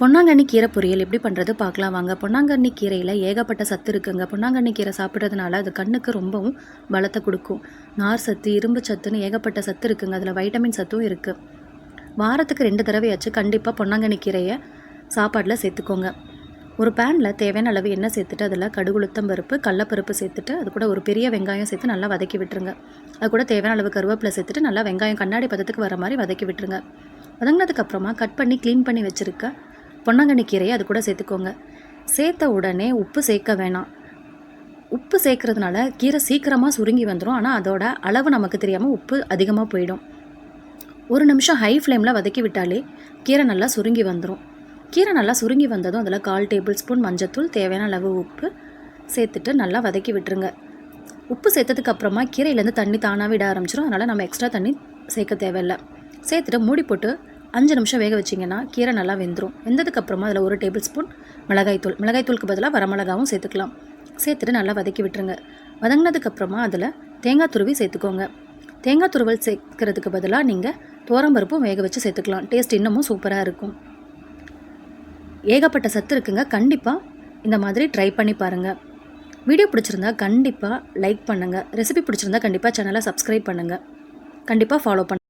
பொன்னாங்கண்ணி கீரை பொரியல் எப்படி பண்ணுறது பார்க்கலாம் வாங்க. பொன்னாங்கண்ணி கீரையில் ஏகப்பட்ட சத்து இருக்குங்க. பொன்னாங்கண்ணி கீரை சாப்பிட்றதுனால அது கண்ணுக்கு ரொம்பவும் பலத்தை கொடுக்கும். நார் சத்து இரும்பு சத்துன்னு ஏகப்பட்ட சத்து இருக்குங்க. அதில் வைட்டமின் சத்தும் இருக்குது வாரத்துக்கு ரெண்டு தடவையாச்சும் கண்டிப்பாக பொன்னாங்கண்ணி கீரையை சாப்பாட்டில் சேர்த்துக்கோங்க. ஒரு பேனில் தேவையான அளவு எண்ணெய் சேர்த்துட்டு அதில் கடுகுளுத்தம் பருப்பு கடலப்பருப்பு சேர்த்துட்டு அது கூட ஒரு பெரிய வெங்காயம் சேர்த்து நல்லா வதக்கி விட்டுருங்க. அது கூட தேவையான அளவு கருவேப்பிலை சேர்த்துட்டு நல்லா வெங்காயம் கண்ணாடி பதத்துக்கு வர மாதிரி வதக்கி விட்டுருங்க. வதங்கினதுக்கப்புறமா கட் பண்ணி க்ளீன் பண்ணி வச்சுருக்க பொன்னாங்கண்ணி கீரையை அது கூட சேர்த்துக்கோங்க. சேர்த்த உடனே உப்பு சேர்க்க வேணாம். உப்பு சேர்க்கறதுனால கீரை சீக்கிரமாக சுருங்கி வந்துடும் ஆனால் அதோட அளவு நமக்கு தெரியாமல் உப்பு அதிகமாக போயிடும். ஒரு நிமிஷம் ஹை ஃப்ளேமில் வதக்கி விட்டாலே கீரை நல்லா சுருங்கி வந்துடும் கீரை நல்லா சுருங்கி வந்ததும் அதில் கால் டேபிள் ஸ்பூன் மஞ்சத்தூள் தேவையான அளவு உப்பு சேர்த்துட்டு நல்லா வதக்கி விட்டுருங்க. உப்பு சேர்த்ததுக்கு அப்புறமா கீரையிலேருந்து தண்ணி தானாக விட ஆரம்பிச்சிடும் அதனால் நம்ம எக்ஸ்ட்ரா தண்ணி சேர்க்க தேவையில்லை. சேர்த்துட்டு மூடி போட்டு அஞ்சு நிமிஷம் வேக வச்சிங்கன்னா கீரை நல்லா வெந்துடும் வெந்ததுக்கப்புறமா அதில் ஒரு டேபிள் ஸ்பூன் மிளகாய்த்தூள் மிளகாய்த்தூளுக்கு பதிலாக வரமிளகாவும் சேர்த்துக்கலாம். சேர்த்துட்டு நல்லா வதக்கி விட்டுருங்க. வதங்கினதுக்கப்புறமா அதில் தேங்காய் துருவி சேர்த்துக்கோங்க. தேங்காய் துருவல் சேர்க்கறதுக்கு பதிலாக நீங்கள் தோரம்பருப்பும் வேக வச்சு சேர்த்துக்கலாம். டேஸ்ட் இன்னமும் சூப்பராக இருக்கும். ஏகப்பட்ட சத்து இருக்குங்க. கண்டிப்பாக இந்த மாதிரி ட்ரை பண்ணி பாருங்கள் வீடியோ பிடிச்சிருந்தா கண்டிப்பாக லைக் பண்ணுங்கள் ரெசிபி பிடிச்சிருந்தா கண்டிப்பாக சேனலை சப்ஸ்கிரைப் பண்ணுங்கள் கண்டிப்பாக ஃபாலோ பண்ணுங்கள்